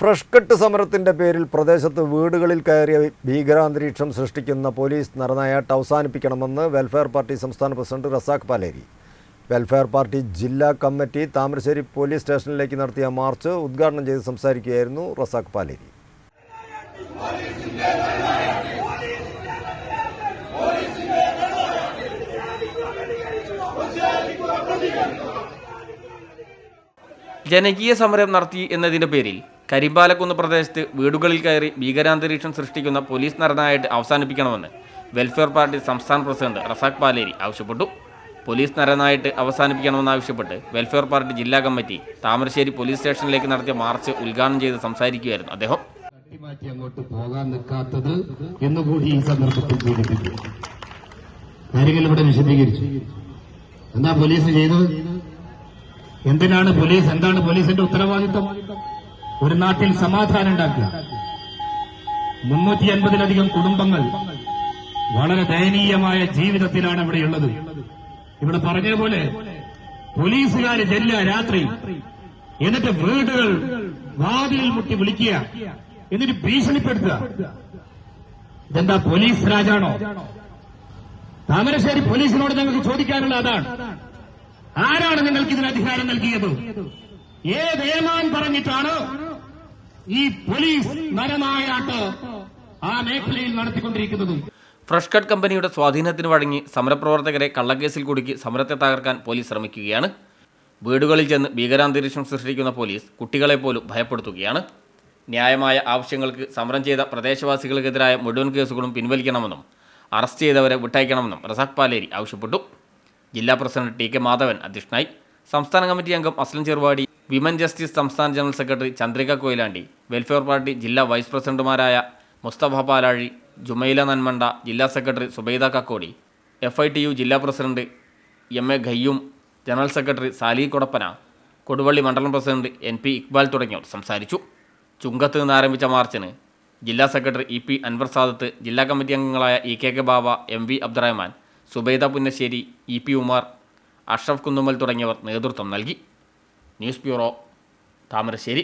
Fresh cut സമരത്തിന്റെ പേരിൽ പ്രദേശത്ത് വീടുകളിൽ കയറിയ ഭീകരാന്തരീക്ഷം സൃഷ്ടിക്കുന്ന പോലീസ് നരനായാട്ട് അവസാനിപ്പിക്കണമെന്ന് വെൽഫെയർ പാർട്ടി സംസ്ഥാന president Razak Paleri. Welfare party ജില്ലാ കമ്മിറ്റി താമരശ്ശേരി പോലീസ് സ്റ്റേഷനിലേക്ക് നടത്തിയ മാർച്ച് ഉദ്ഘാടനം ചെയ്ത് സംസാരിക്കുകയായിരുന്നു റസാഖ് പാലേരി. ജനകീയ സമരം നടത്തി എന്നതിന്റെ പേരിൽ കരിമ്പാലക്കുന്ന് പ്രദേശത്ത് വീടുകളിൽ കയറി ഭീകരാന്തരീക്ഷം സൃഷ്ടിക്കുന്ന പോലീസ് നരനായിട്ട് അവസാനിപ്പിക്കണമെന്ന് വെൽഫെയർ പാർട്ടി സംസ്ഥാന പ്രസിഡന്റ് റസാഖ് പാലേരി ആവശ്യപ്പെട്ടു. പോലീസ് നരനായിട്ട് അവസാനിപ്പിക്കണമെന്നാവശ്യപ്പെട്ട് വെൽഫെയർ പാർട്ടി ജില്ലാ കമ്മിറ്റി താമരശ്ശേരി പോലീസ് സ്റ്റേഷനിലേക്ക് നടത്തിയ മാർച്ച് ഉദ്ഘാടനം ചെയ്ത് സംസാരിക്കുകയായിരുന്നു അദ്ദേഹം. മാറ്റി അങ്ങോട്ട് പോകാൻ നിൽക്കാത്തത് എന്നുകൂടി ഈ സന്ദർഭത്തിൽ കാര്യങ്ങൾ ഇവിടെ വിശദീകരിച്ചു. എന്താ പോലീസ് ചെയ്തത്? എന്തിനാണ് പോലീസ്? എന്താണ് പോലീസിന്റെ ഉത്തരവാദിത്വം? ഒരു നാട്ടിൽ സമാധാനം ഉണ്ടാക്കുക. മുന്നൂറ്റി അൻപതിലധികം കുടുംബങ്ങൾ വളരെ ദയനീയമായ ജീവിതത്തിലാണ് ഇവിടെയുള്ളത്. ഇവിടെ പറഞ്ഞതുപോലെ പോലീസുകാർ ചെല്ലുക രാത്രി എന്നിട്ട് വീടുകൾ വാതിലിൽ മുട്ടി വിളിക്കുക എന്നിട്ട് ഭീഷണിപ്പെടുത്തുക. ഇതെന്താ പോലീസ് രാജാണോ? താമരശ്ശേരി പോലീസിനോട് ഞങ്ങൾക്ക് ചോദിക്കാനുള്ള അതാണ്. ആരാണ് നിങ്ങൾക്ക് ഇതിന് അധികാരം നൽകിയത്? ഏത് ഏമാൻ പറഞ്ഞിട്ടാണ് ഈ പോലീസ് നരനായാട്ട് ആ മേഖലയിൽ നടത്തിക്കൊണ്ടിരിക്കുന്നത്. ഫ്രഷ് കട്ട് കമ്പനിയുടെ സ്വാധീനത്തിന് വഴങ്ങി സമരപ്രവർത്തകരെ കള്ളക്കേസിൽ കുടുക്കി സമരത്തെ തകർക്കാൻ പോലീസ് ശ്രമിക്കുകയാണ്. വീടുകളിൽ ചെന്ന് ഭീകരാന്തരീക്ഷം സൃഷ്ടിക്കുന്ന പോലീസ് കുട്ടികളെ പോലും ഭയപ്പെടുത്തുകയാണ്. ന്യായമായ ആവശ്യങ്ങൾക്ക് സമരം ചെയ്ത പ്രദേശവാസികൾക്കെതിരായ മുഴുവൻ കേസുകളും പിൻവലിക്കണമെന്നും അറസ്റ്റ് ചെയ്തവരെ വിട്ടയക്കണമെന്നും റസാഖ് പാലേരി ആവശ്യപ്പെട്ടു. ജില്ലാ പ്രസിഡന്റ് ടി കെ മാധവൻ അധ്യക്ഷനായി. സംസ്ഥാന കമ്മിറ്റി അംഗം അസ്ലം ചെറുവാടി വിമൻ ജസ്റ്റിസ് സംസ്ഥാന general secretary Chandrika Koyilandy welfare party ജില്ലാ വൈസ് പ്രസിഡന്റുമാരായ മുസ്തഫ പാലാഴി ജുമൈല നന്മണ്ട ജില്ലാ secretary Subaida Kakkodi F I T U ജില്ലാ president M A Khayyum general secretary Sali Kodappana Koduvally മണ്ഡലം പ്രസിഡന്റ് എൻ പി ഇക്ബാൽ തുടങ്ങിയവർ സംസാരിച്ചു. ചുങ്കത്ത് നിന്ന് ആരംഭിച്ച മാർച്ചിന് ജില്ലാ secretary E P Anwar Sadath ജില്ലാ കമ്മിറ്റി അംഗങ്ങളായ E K K Baba M V Abdurahman Subaida Punnassery E P Umar Ashraf Kunnummal തുടങ്ങിയവർ നേതൃത്വം നൽകി. News bureau Thamarassery.